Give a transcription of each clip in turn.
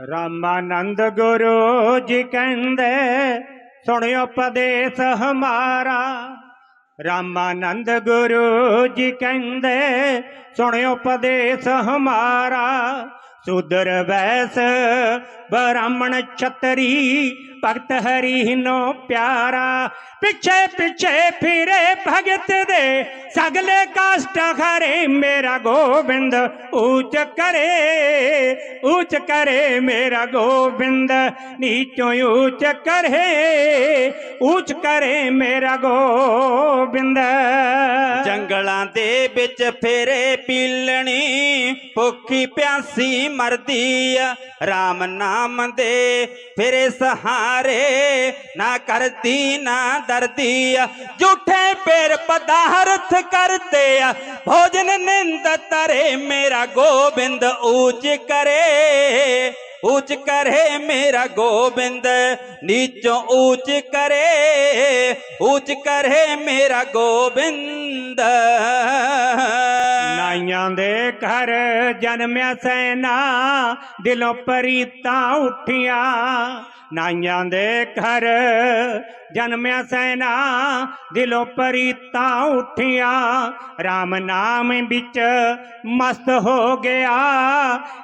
ਰਾਮਾਨੰਦ ਗੁਰੂ ਜੀ ਕਹਿੰਦੇ, ਸੁਣਿਓ ਉਪਦੇਸ਼ ਹਮਾਰਾ। ਰਾਮਾਨੰਦ ਗੁਰੂ ਜੀ ਕਹਿੰਦੇ, ਸੁਣਿਓ ਉਪਦੇਸ਼ ਹਮਾਰਾ। ਸੁਦਰ ਵੈਸ ਬ੍ਰਾਹਮਣ ਛਤਰੀ, ਭਗਤ ਹਰੀ ਨੋ ਪਿਆਰਾ। ਪਿੱਛੇ ਪਿੱਛੇ ਫਿਰੇ ਭਗਤ ਦੇ ਸਗਲੇ ਕਾਸ਼ਟ ਖਰੇ ਮੇਰਾ ਗੋਬਿੰਦ, ਊਚ ਕਰੇ ਊਚ ਕਰੇ ਮੇਰਾ ਗੋਬਿੰਦ, ਨੀਚੋਂ ਊਚ ਕਰੇ ਊਚ ਕਰੇ ਮੇਰਾ ਗੋਬਿੰਦ। ਜੰਗਲਾਂ ਦੇ ਵਿੱਚ ਫੇਰੇ ਪੀਲਣੀ, ਭੁੱਖੀ ਪਿਆਸੀ ਮਰਦੀ ਆ। RAM ਨਾਮ ਦੇ ਫੇਰੇ ਸਹਾਰੇ, ਨਾ ਕਰਦੀ ਨਾ ਦਰਦੀ ਆ। ਝੂਠੇ ਪੇਰ ਪਦਾਰਥ ਕਰਦੇ ਆ ਭੋਜਨ ਨਿੰਦ ਤਰੇ ਮੇਰਾ ਗੋਬਿੰਦ ਊਚ ਕਰੇ ਊਚ ਕਰੇ ਮੇਰਾ ਗੋਬਿੰਦ ਨੀਚੋਂ ਊਚ ਕਰੇ ਊਚ ਕਰੇ ਮੇਰਾ ਗੋਬਿੰਦ ਨਾਈਆਂ ਦੇ ਘਰ ਜਨਮਿਆ ਸੈਨਾ, ਦਿਲੋਂ ਪਰੀਤਾਂ ਉੱਠੀਆਂ। ਨਾਈਆਂ ਦੇ ਘਰ ਜਨਮਿਆ ਸੈਨਾ, ਦਿਲੋਂ ਪਰੀਤਾਂ ਉੱਠੀਆਂ। RAM ਨਾਮ ਵਿੱਚ ਮਸਤ ਹੋ ਗਿਆ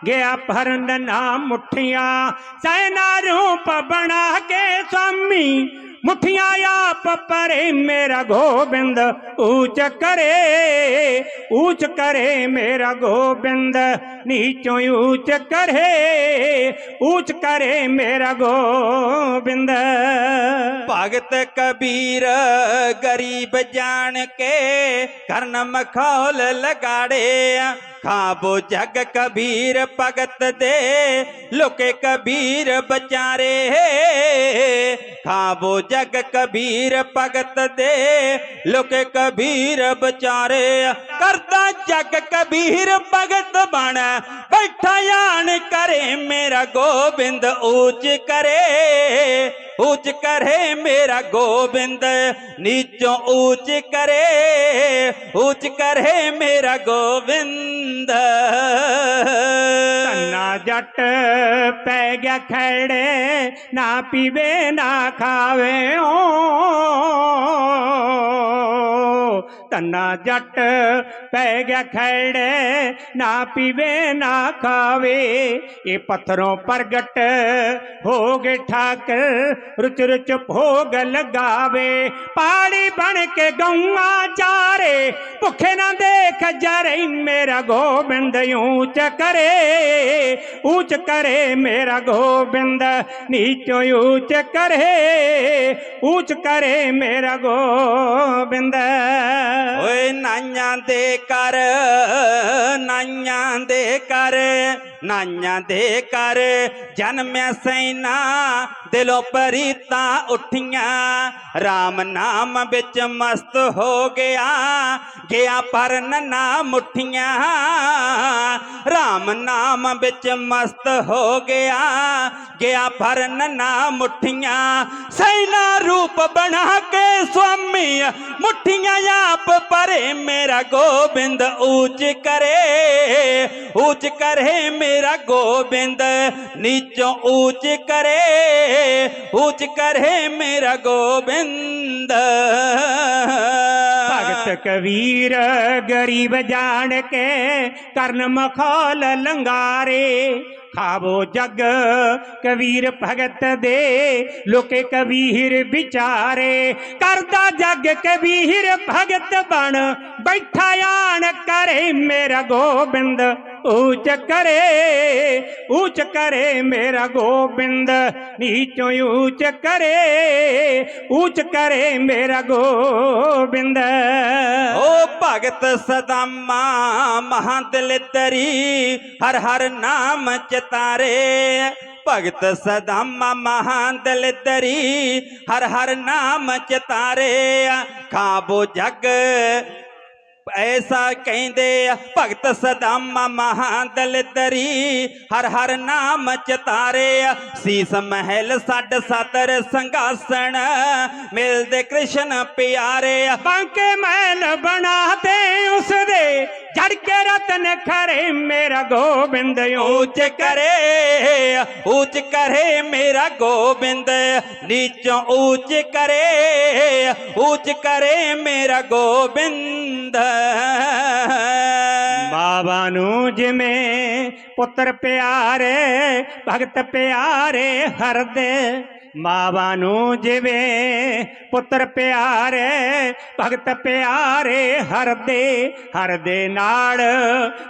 ਗਿਆ ਭਰਨ ਨਾ ਮੁੱਠੀਆਂ। ਸੈਨਾ ਰੂਪ ਬਣਾ ਕੇ ਸਵਾਮੀ ਮੁੱਠੀਆਂ ਆਪ ਪਰੇ ਮੇਰਾ ਗੋਬਿੰਦ ਊਚ ਕਰੇ ਊਚ ਕਰੇ ਮੇਰਾ ਗੋਬਿੰਦ, ਨੀਚੋਂ ਊਚ ਕਰੇ ਊਚ ਕਰੇ ਮੇਰਾ ਗੋਬਿੰਦ। ਭਗਤ ਕਬੀਰ ਗਰੀਬ ਜਾਣ ਕੇ ਕਰਨ ਮਖੌਲ ਲਗਾੜੇ ਖਾਬੋ ਜਗ ਕਬੀਰ ਭਗਤ ਦੇ, ਲੋਕੇ ਕਬੀਰ ਬਚਾਰੇ ਖਾਬੋ ਜਗ ਕਬੀਰ ਭਗਤ ਦੇ, ਲੋਕ ਕਬੀਰ ਵਿਚਾਰੇ। ਕਰਦਾ ਜਗ ਕਬੀਰ ਭਗਤ ਬਣ, ਬੈਠਾ ਆਣ ਕਰੇ ਮੇਰਾ ਗੋਬਿੰਦ, ਊਚ ਕਰੇ ਉੱਚ ਕਰੇ ਮੇਰਾ ਗੋਬਿੰਦ, ਨੀਚੋਂ ਊਚ ਕਰੇ ਉੱਚ ਕਰੇ ਮੇਰਾ ਗੋਬਿੰਦ। ਜੱਟ ਪੈ ਗਿਆ ਖੜੇ ਨਾ ਪੀਵੇ ਨਾ ਖਾਵੇ। ਓ ਧੰਨਾ ਜੱਟ ਪੈ ਗਿਆ ਖੜੇ, ਨਾ ਪੀਵੇ, ਨਾ ਖਾਵੇ। ਇਹ ਪੱਥਰੋਂ ਪ੍ਰਗਟ ਹੋ ਗਏ ਠਾਕਰ ਰੁਚ ਰੁਚ ਭੋਗ ਲਗਾਵੇ। ਪਾਣੀ ਬਣ ਕੇ ਗਊਆਂ ਚਾਰੇ, ਭੁੱਖੇ ਨਾ ਦੇਖ ਜਰੇ, ਮੇਰਾ ਗੋਬਿੰਦ ਊਚ ਕਰੇ। ਉੱਚ ਕਰੇ ਮੇਰਾ ਗੋਬਿੰਦ, ਨੀਚੋਂ ਊਚ ਕਰੇ। ਊਚ ਕਰੇ ਮੇਰਾ ਗੋਬਿੰਦ। ਓਏ ਨਾਈਆਂ ਦੇ ਕਰ ਨਾਈਆਂ ਦੇ ਕਰ ਨਾਈਆਂ ਦੇ ਕਰ ਜਨਮਿਆ ਸੈਨਾ, ਦਿਲੋਂ ਪਰੀਤਾਂ ਉੱਠੀਆਂ। RAM ਨਾਮ ਵਿੱਚ ਮਸਤ ਹੋ ਗਿਆ ਗਿਆ ਪਰ ਨਨਾ ਮੁੱਠੀਆਂ RAM ਨਾਮ ਵਿੱਚ ਮਸਤ ਹੋ ਗਿਆ ਗਿਆ ਪਰ ਨਨਾ ਮੁੱਠੀਆਂ ਸੈਨਾ ਰੂਪ ਬਣਾ ਕੇ ਸੁਆਮੀ, ਮੁੱਠੀਆਂ ਆਪ ਪਰੇ ਮੇਰਾ ਗੋਬਿੰਦ ਊਚ ਕਰੇ। ਊਚ ਕਰੇ, ਮੇਰਾ ਗੋਬਿੰਦ ਨੀਚੋਂ ਊਚ ਕਰੇ। ਊਚ ਕਰੇ, ਮੇਰਾ ਗੋਬਿੰਦ। ਭਗਤ ਕਬੀਰ, ਗਰੀਬ ਜਾਣ ਕੇ ਕਰਨ ਮਖੌਲ ਲੰਗਾਰੇ। ਖਾਵੋ ਜਗ, ਕਬੀਰ ਭਗਤ ਦੇ, ਲੋਕੇ ਕਬੀਰ ਵਿਚਾਰੇ। ਕਰਦਾ ਜਗ ਕਬੀਰ ਭਗਤ ਬਣ, ਬੈਠਾ ਆਣ ਕਰੇ ਮੇਰਾ ਗੋਬਿੰਦ। ਊਚ ਕਰੇ ਊਚ ਕਰੇ ਮੇਰਾ ਗੋਬਿੰਦ, ਨੀਚੋਂ ਊਚ ਕਰੇ ਊਚ ਕਰੇ ਮੇਰਾ ਗੋਬਿੰਦ। ਓ ਭਗਤ ਸਦਾਮਾ, ਮਹਾਦਲ ਤਰੀ, ਹਰ ਹਰ ਨਾਮ ਚਤਾਰੇ ਭਗਤ ਸਦਾਮਾ, ਮਹਾਦਲ ਤਰੀ, ਹਰ ਹਰ ਨਾਮ ਚਤਾਰੇ ਖਾਬੋ ਜਗ ਐਸਾ ਕਹਿੰਦੇ ਆ, ਭਗਤ ਸਦਾਮਾ ਮਹਾਦਲ ਤਰੀ ਹਰ ਹਰ ਨਾਮ ਚਤਾਰੇ ਆ। ਸੀਸ ਮਹਿਲ ਛੱਡ ਸਤਰ ਸੰਘਾਸਣ ਮਿਲਦੇ ਕ੍ਰਿਸ਼ਨ ਪਿਆਰੇ ਬਾਂਕੇ ਮਹਿਲ ਬਣਾ ਖਰੇ ਮੇਰਾ ਗੋਬਿੰਦ ਊਚ ਕਰੇ ਊਚ ਕਰੇ ਮੇਰਾ ਗੋਬਿੰਦ ਨੀਚੋਂ ਊਚ ਕਰੇ ਊਚ ਕਰੇ ਮੇਰਾ ਗੋਬਿੰਦ। ਬਾਬਾ ਨੂੰ ਜਿਵੇਂ ਪੁੱਤਰ ਪਿਆਰੇ ਭਗਤ ਪਿਆਰੇ ਹਰਦੇ ਬਾਬਾ ਨੂੰ ਜਿਵੇਂ ਪੁੱਤਰ ਪਿਆਰੇ, ਭਗਤ ਪਿਆਰੇ ਹਰਦੇ ਹਰਦੇ ਨਾਲ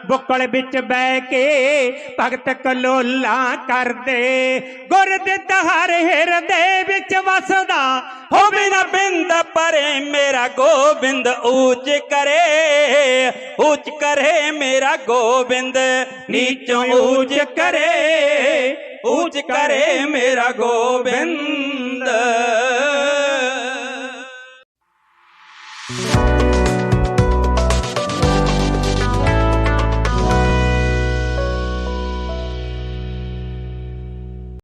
ਬੁੱਕਲ ਵਿੱਚ ਬਹਿ ਕੇ ਭਗਤ ਕਲੋਲਾ ਕਰਦੇ। ਗੁਰ ਦਿੱਤ ਹਰ ਹਿਰਦੇ ਵਿੱਚ ਵਸਦਾ, ਹੋਵੇ ਨਾ ਬਿੰਦ ਪਰੇ ਮੇਰਾ ਗੋਬਿੰਦ ਊਚ ਕਰੇ ਊਚ ਕਰੇ ਮੇਰਾ ਗੋਬਿੰਦ, ਨੀਚੋਂ ਊਚ ਕਰੇ। ਊਚ ਕਰੇ ਮੇਰਾ ਗੋਬਿੰਦ।